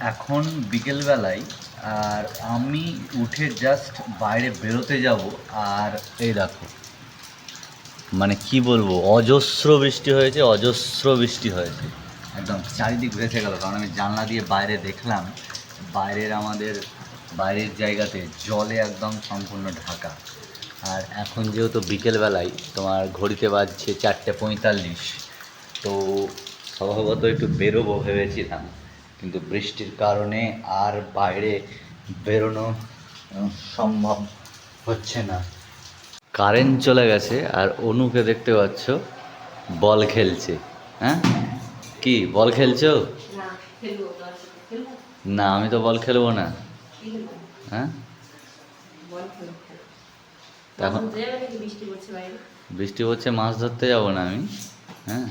এখন বিকেলবেলায় আর আমি উঠে জাস্ট বাইরে বেরোতে যাব আর এই দেখো মানে কি বলব অজস্র বৃষ্টি হয়েছে অজস্র বৃষ্টি হয়েছে। একদম চারিদিক ভেসে গেল কারণ আমি জানলা দিয়ে বাইরে দেখলাম বাইরের আমাদের বাইরের জায়গাতে জলে একদম সম্পূর্ণ ঢাকা। আর এখন যেহেতু বিকেলবেলায় তোমার ঘড়িতে বাজছে চারটে পঁয়তাল্লিশ তো স্বভাবত একটু বেরোবো ভেবেছিলাম। কিন্তু বৃষ্টির কারণে আর বাইরে বেরোনো সম্ভব হচ্ছে না। কারেন্ট চলে গেছে আর অনুকে দেখতে পাচ্ছ বল খেলছে। হ্যাঁ? কি বল খেলছো? না আমি তো বল খেলব না। হ্যাঁ? এখন বৃষ্টি পড়ছে হচ্ছে মাছ ধরতে যাব না আমি। হ্যাঁ?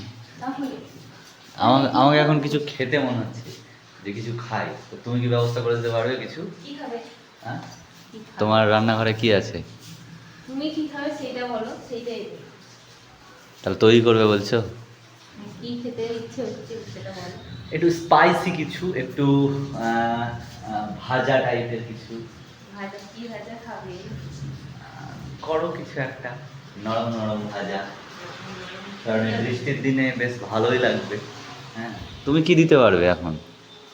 আমাকে এখন কিছু খেতে মনে হচ্ছে। যে কিছু খাই তো তুমি কি ব্যবস্থা করে দিতে পারবে কিছু? কি খাবে? হ্যাঁ? তোমার রান্নাঘরে কি আছে? তুমি কি খাবে সেইটা বলো সেইটাই দেব। তাহলে তৈরি করবে বলছো? কি খেতে ইচ্ছে হচ্ছে সেটা বলো। একটু স্পাইসি কিছু একটু ভাজা টাইপের কিছু। ভাজা কি ভাজা খাবে? করো কিছু একটা নরম নরম ভাজা। কারণ বৃষ্টির দিনে বেশ ভালোই লাগবে। হ্যাঁ? তুমি কি দিতে পারবে এখন?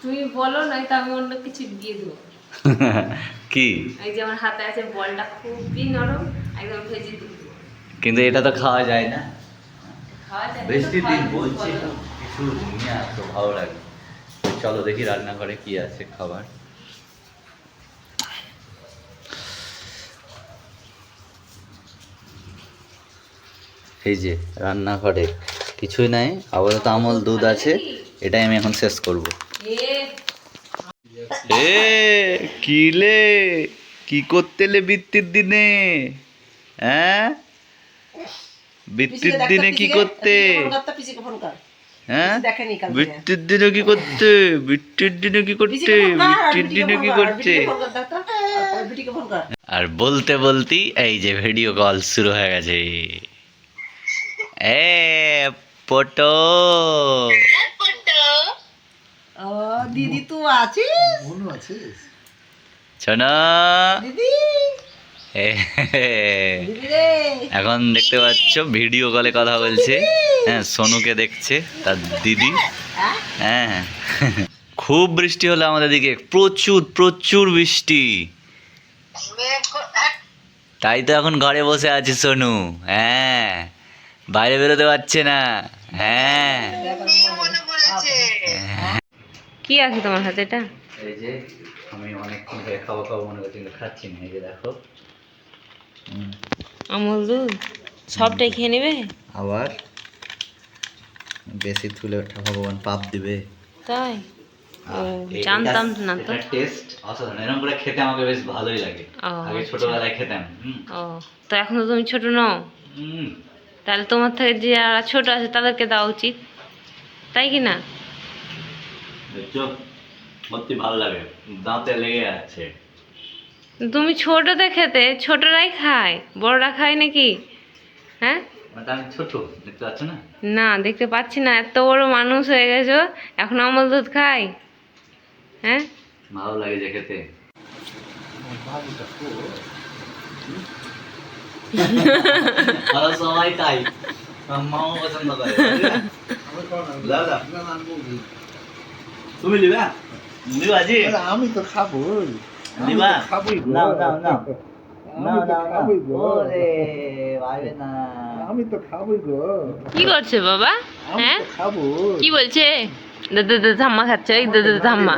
তুমি বলো নয় তো আমি অন্য কিছু দিয়ে দেবো। কি? এই যে আমার হাতে আছে বলটা খুবই নরম একদম ভেজে দিয়ে কিন্তু এটা তো খাওয়া যায় না। খাওয়া যায় না দিন বলছি কিছু নিয়ে আসো ভালো লাগে চলো দেখি রান্না রান্নাঘরে কি আছে খাবার। এই যে রান্নাঘরে কিছুই নাই আপাতত আমল দুধ আছে এটাই আমি এখন শেষ করব। এ কিলে কি করতেলে বৃত্তির দিনে? হ্যাঁ? বৃত্তির দিনে কি করতে? হ্যাঁ? বৃত্তির দিনে কি করতে? বৃত্তির দিনে কি করতে? বৃত্তির দিনে কি করতে? আর বলতে বলতেই এই যে ভিডিও কল শুরু হয়ে গেছে। এ পটো দিদি তুই আছিস? শোনো দিদি। এখন দেখতে পাচ্ছ ভিডিও কলে কথা বলছে। হ্যাঁ সোনুকে দেখছে তার দিদি। হ্যাঁ? হ্যাঁ খুব বৃষ্টি হলো আমাদের দিকে। প্রচুর প্রচুর বৃষ্টি। তাই তো এখন ঘরে বসে আছে সোনু। হ্যাঁ বাইরে বেরোতে পারছে না। হ্যাঁ। কি আছে তোমার হাতে এটা? এই যে আমি অনেকক্ষণ ধরে খাব খাব মনে করছি কিন্তু খাচ্ছি না এই যে দেখো। আমুল দুধ? সবটাই খেয়ে নেবে? আবার বেশি তুলে ওঠা ভগবান পাপ দিবে। তাই? জানতাম না তো। টেস্ট অসাধারণ। এরকম করে খেতে আমাকে বেশ ভালোই লাগে। আগে আচ্ছা। ছোটবেলায় খেতাম ও তো এখন তো তুমি ছোট নও? তাহলে তোমার থেকে যে যারা ছোট আছে তাদেরকে দেওয়া উচিত। তাই কি না? দেখছ? সত্যি ভালো লাগে। দাঁতে লেগে যাচ্ছে। তুমি ছোটতে খেতে ছোটরাই খায়। বড়রা খায় নাকি? হ্যাঁ? মানে আমি ছোট দেখতে পাচ্ছ না? না দেখতে পাচ্ছি না। এত বড় মানুষ হয়ে গেছো এখন আমল দুধ খাই হ্যাঁ? ভালো লাগে যে খেতে। সবাই তাই। মাও পছন্দ করে। দাদা। তুমি নিবা? নিবা জি আমি তো খাব নিবা? খাবোই না। আমি তো খাবোই গো। কি করছে বাবা? হ্যাঁ? খাব কি বলছে? দাদা দাদা ধাম্মা খাচ্ছে। ওই দাদা ধাম্মা।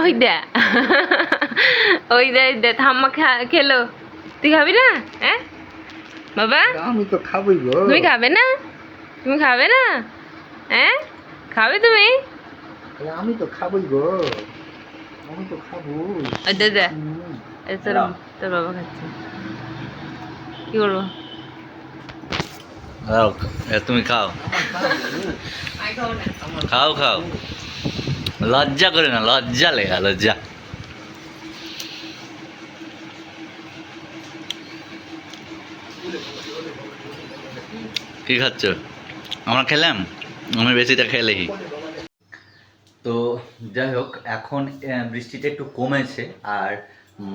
ওই দে ওই দে। ওই ধাম্মা খা- খেলো। তুই খাবি না? হ্যাঁ? বাবা? আমি তো খাবোই গো। তুমি খাবে না? তুমি খাবে না? হ্যাঁ? খাবে তুমি? আমি তো খাবোই গো। আমি তো খাব। ওই দে দে। এই তোর তোর বাবা খাচ্ছে। কি করব? খাও এ তুমি খাও। খাও খাও। লজ্জা করে না লজ্জা লেগা লজ্জা। কি খাচ্ছ? আমরা খেলাম? আমি বেশিটা খেলেই তো যাই হোক এখন বৃষ্টিটা একটু কমেছে আর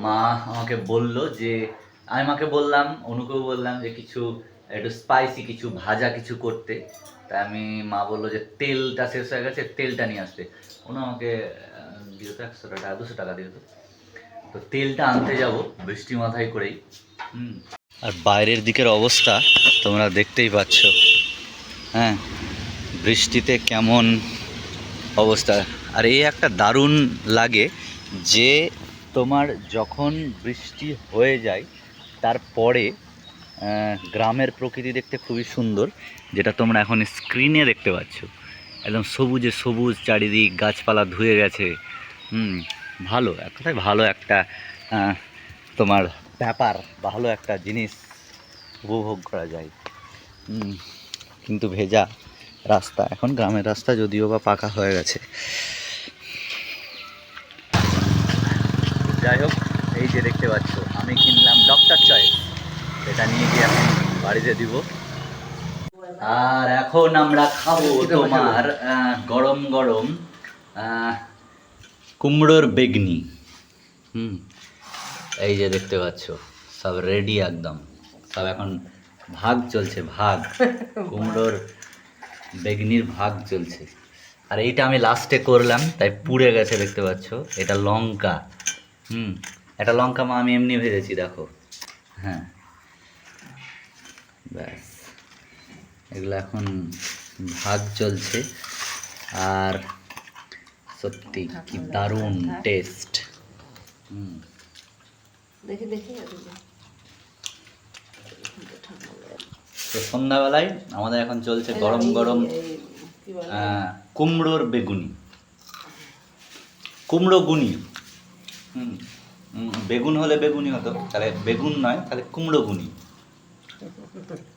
মা আমাকে বলল যে আমি মাকে বললাম অনুকেও বললাম যে কিছু একটু স্পাইসি কিছু ভাজা কিছু করতে। তাই আমি মা বলল যে তেলটা শেষ হয়ে গেছে তেলটা নিয়ে আসতে অনু আমাকে আহ, দিও তো একশো টাকা দুশো টাকা দিও তো। তো তেলটা আনতে যাব বৃষ্টি মাথায় করেই। হুম। আর বাইরের দিকের অবস্থা তোমরা দেখতেই পাচ্ছ। হ্যাঁ বৃষ্টিতে কেমন অবস্থা? আর এই একটা দারুণ লাগে যে তোমার যখন বৃষ্টি হয়ে যায়, তারপরে গ্রামের প্রকৃতি দেখতে খুবই সুন্দর, যেটা তোমরা এখন স্ক্রিনে দেখতে পাচ্ছ। একদম সবুজে সবুজ, চারিদিক গাছপালা ধুয়ে গেছে। হুম, ভালো, এক কথায় ভালো একটা তোমার ব্যাপার, ভালো একটা জিনিস উপভোগ করা যায়। কিন্তু ভেজা। রাস্তা। এখন গ্রামের রাস্তা যদিও বা পাকা হয়ে গেছে। যাই হোক এই যে দেখতে পাচ্ছ আমি কিনলাম ডক্টর চয়েস এটা নিয়ে গিয়ে এখন বাড়িতে দিব। আর এখন আমরা খাব তোমার গরম গরম কুমড়োর বেগনি। হুম এই যে দেখতে পাচ্ছ সব রেডি একদম। সব এখন ভাগ চলছে ভাগ। কুমড়োর বেগনির ভাগ চলছে আর এইটা আমি লাস্টে করলাম তাই পুড়ে গেছে দেখতে পাচ্ছ। এটা লঙ্কা। হুম এটা লঙ্কা মা আমি এমনি ভেজেছি দেখো। হ্যাঁ। ব্যাস। এগুলো এখন ভাগ চলছে আর সত্যি কি দারুণ টেস্ট হুম। দেখি দেখি তো সন্ধ্যাবেলায় আমাদের এখন চলছে গরম গরম কুমড়োর বেগুনি। কুমড়ো গুনি। হুম হুম, বেগুন হলে বেগুনি হতো তাহলে বেগুন নয় তাহলে কুমড়ো গুনি।